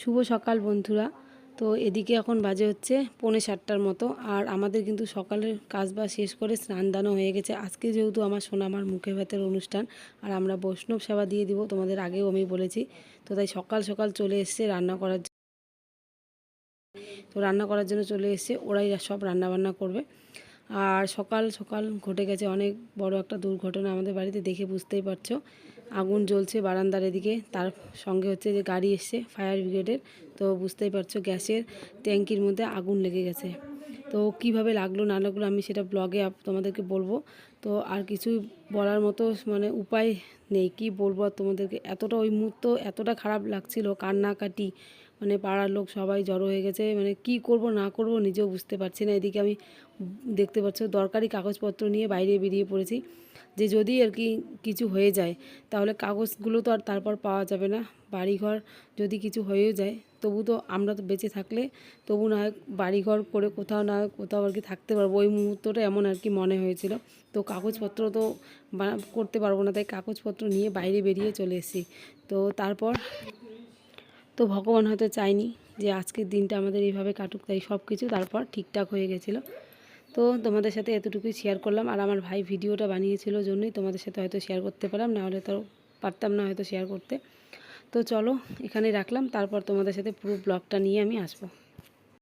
শুভ সকাল বন্ধুরা। তো এদিকে এখন বাজে হচ্ছে পৌনে সাতটার মতো। আর আমাদের কিন্তু সকালের কাজ বাজ শেষ করে স্নান দানও হয়ে গেছে। আজকে যেহেতু আমার সোনামার মুখে ভাতের অনুষ্ঠান, আর আমরা বৈষ্ণব সেবা দিয়ে দিব, তোমাদের আগেও আমি বলেছি। তো তাই সকাল সকাল চলে এসছে রান্না করার। তো রান্না করার জন্য চলে এসছে, ওরাই সব রান্না বান্না করবে। আর সকাল সকাল ঘটে গেছে অনেক বড় একটা দুর্ঘটনা আমাদের বাড়িতে, দেখে বুঝতেই পারছ। আগুন জ্বলছে বারান্দার এদিকে। তার সঙ্গে হচ্ছে যে গাড়ি এসছে ফায়ার ব্রিগেডের তো বুঝতেই পারছ গ্যাসের ট্যাঙ্কির মধ্যে আগুন লেগে গেছে। তো কীভাবে লাগল না লাগল আমি সেটা ব্লগে তোমাদেরকে বলব। তো আর কিছু বলার মতো মানে উপায় নেই। কি বলব তোমাদেরকে? এতটা ওই মুহূর্ত এতটা খারাপ লাগছিল, কান্নাকাটি মানে পাড়ার লোক সবাই জড়ো হয়ে গেছে। মানে কি করব, না করব নিজেও বুঝতে পারছি না। এদিকে আমি দেখতে পাচ্ছ, দরকারি কাগজপত্র নিয়ে বাইরে বেরিয়ে পড়েছি যে যদি আর কি কিছু হয়ে যায়, তাহলে কাগজগুলো তো আর তারপর পাওয়া যাবে না। বাড়িঘর যদি কিছু হয়েও যায়, তবু তো আমরা তো বেঁচে থাকলে তবু না বাড়িঘর করে কোথাও না কোথাও আর কি থাকতে পারব। ওই মুহূর্তটা এমন আর কি মনে হয়েছিল। তো কাগজপত্র তো করতে পারব না, তাই কাগজপত্র নিয়ে বাইরে বেরিয়ে চলে এসেছি। তো তারপর তো ভগবান হয়তো চায়নি যে আজকের দিনটা আমাদের এইভাবে কাটুক, তাই সব কিছু তারপর ঠিকঠাক হয়ে গেছিল। তো তোমাদের সাথে এতটুকুই শেয়ার করলাম। আর আমার ভাই ভিডিওটা বানিয়েছিল জন্যই তোমাদের সাথে হয়তো শেয়ার করতে পারলাম, নাহলে তো পারতাম না হয়তো শেয়ার করতে। তো চলো এখানে রাখলাম। তারপর তোমাদের সাথে পুরো ব্লগটা নিয়ে আমি আসব।